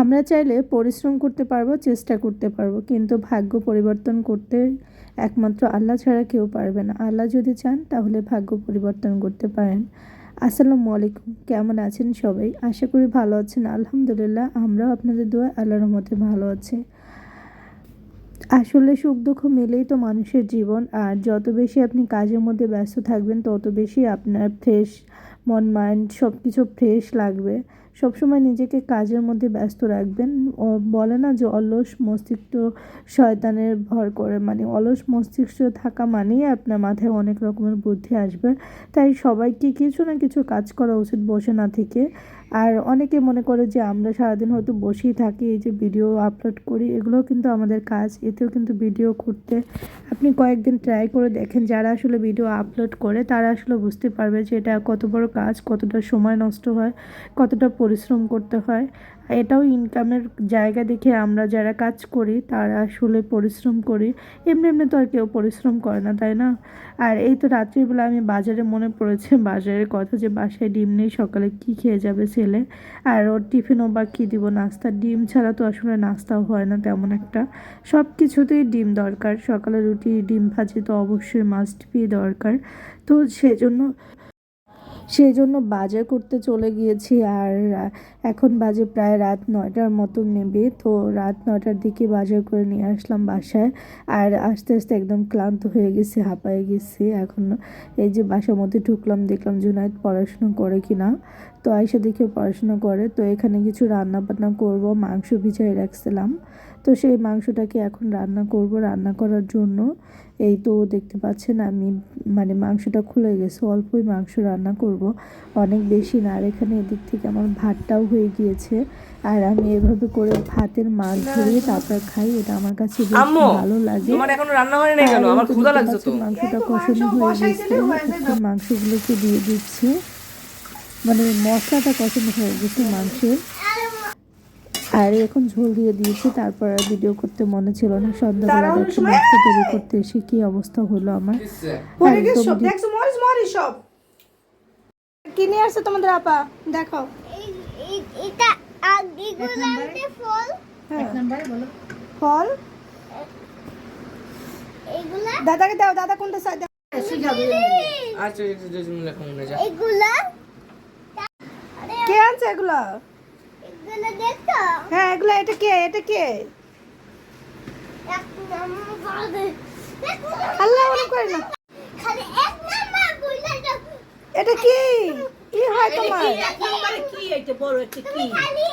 আমরা চাইলে পরিশ্রম করতে পারব, চেষ্টা করতে পারব, কিন্তু ভাগ্য পরিবর্তন করতে একমাত্র আল্লাহ ছাড়া কেউ পারবে না। আল্লাহ যদি চান, তাহলে ভাগ্য পরিবর্তন করতে পারেন। আসসালামু আলাইকুম, কেমন আছেন সবাই? আশা করি ভালো আছেন। আলহামদুলিল্লাহ, আমরাও আপনাদের দোয়া আল্লাহর রহমতে ভালো আছি। আসলে সুখ দুঃখ মিলেই তো মানুষের জীবন, আর যত বেশি আপনি কাজের মধ্যে ব্যস্ত থাকবেন, তত বেশি আপনার ফ্রেশ মন মাইন্ড সব কিছু ফ্রেশ লাগবে। সবসময় নিজেকে কাজের মধ্যে ব্যস্ত রাখবেন। বলে না যে অলস মস্তিষ্ক শয়তানের ভর করে মানে অলস মস্তিষ্ক থাকা মানেই আপনার মাথায় অনেক রকমের বুদ্ধি আসবে। তাই সবাইকে কিছু না কিছু কাজ করা উচিত বসে না থেকে। আর অনেকে মনে করে যে আমরা সারাদিন হয়তো বসেই থাকি, এই যে ভিডিও আপলোড করি, এগুলোও কিন্তু আমাদের কাজ, এতেও কিন্তু ভিডিও করতে। আপনি কয়েকদিন ট্রাই করে দেখেন, যারা আসলে ভিডিও আপলোড করে, তারা আসলে বুঝতে পারবে যে এটা কত বড় কাজ, কতটা সময় নষ্ট হয়, কতটা পরিশ্রম করতে হয়। এটাও ইনকামের জায়গা দেখে আমরা যারা কাজ করি, তারা আসলে পরিশ্রম করি। এমনি এমনি তো আর কেউ পরিশ্রম করে না, তাই না? আর এই তো রাত্রিবেলা আমি বাজারে মনে পড়েছে, বাজারের কথা যে বাসায় ডিম নেই, সকালে কি খেয়ে যাবে ছেলে? আর ওর টিফিনও বা কী দিব? নাস্তা ডিম ছাড়া তো আসলে নাস্তাও হয় না তেমন একটা। সব কিছুতেই ডিম দরকার। সকালে রুটি, ডিম ভাজি তো অবশ্যই মাস্ট বি দরকার। তো সেজন্য সেই জন্য বাজার করতে চলে গিয়েছি আর এখন বাজে প্রায় রাত নয়টার মতো নেবে তো রাত নয়টার দিকে বাজার করে নিয়ে আসলাম বাসায়। আর আস্তে আস্তে একদম ক্লান্ত হয়ে গেছি, হাঁপায়ে গেছি। এখন এই যে বাসার মধ্যে ঢুকলাম, দেখলাম জুনাইদ পড়াশুনো করে কি না তো আয়সা দেখে পড়াশোনা করে, তো এখানে কিছু রান্না বান্না করব, মাংস ভিজাই রাখছিলাম। তো সেই মাংসটাকে এখন রান্না করব রান্না করার জন্য। এই তো দেখতে পাচ্ছেন আমি মানে মাংসটা খুলে গেছে অল্পই মাংস রান্না করব। অনেক বেশি না আর এখানে এদিক থেকে আমার ভাতটাও হয়ে গিয়েছে। আর আমি এভাবে করে ভাতের মাছ ধরে তারপর খাই এটা আমার কাছে বেশ ভালো লাগে। তোমার এখনও রান্না হয় নাই কেন আমার ক্ষুধা লাগছে তো। মাংসটা কষানো হয়ে গেছে। মাংসগুলোকে দিয়ে দিচ্ছি। মানে মশলাটা কষানো হয়ে গেছে মাংসের। আর এখন ঝোল দিয়ে দিয়েছি তারপর আর ভিডিও করতে মনে ছিল না। সন্ধ্যাবেলা দেখতে নাস্তা তৈরি করতে এসে কি অবস্থা হলো আমার। পরে গেছে একদম সব দেখছ মরিস মরিস সব? কি নিয়ে আসছে তোমাদের আপা? দেখো। এটা ফল। হ্যাঁ। ফল? এগুলা দাদাকে দাও দাদা কোনটা সাইড আচ্ছা এগুলা কে আনছে এগুলো? হ্যাঁ এগুলো এটা কে? এটা কে? আল্লাহ করে না। এটা কি? কি হয় তোমার। খালি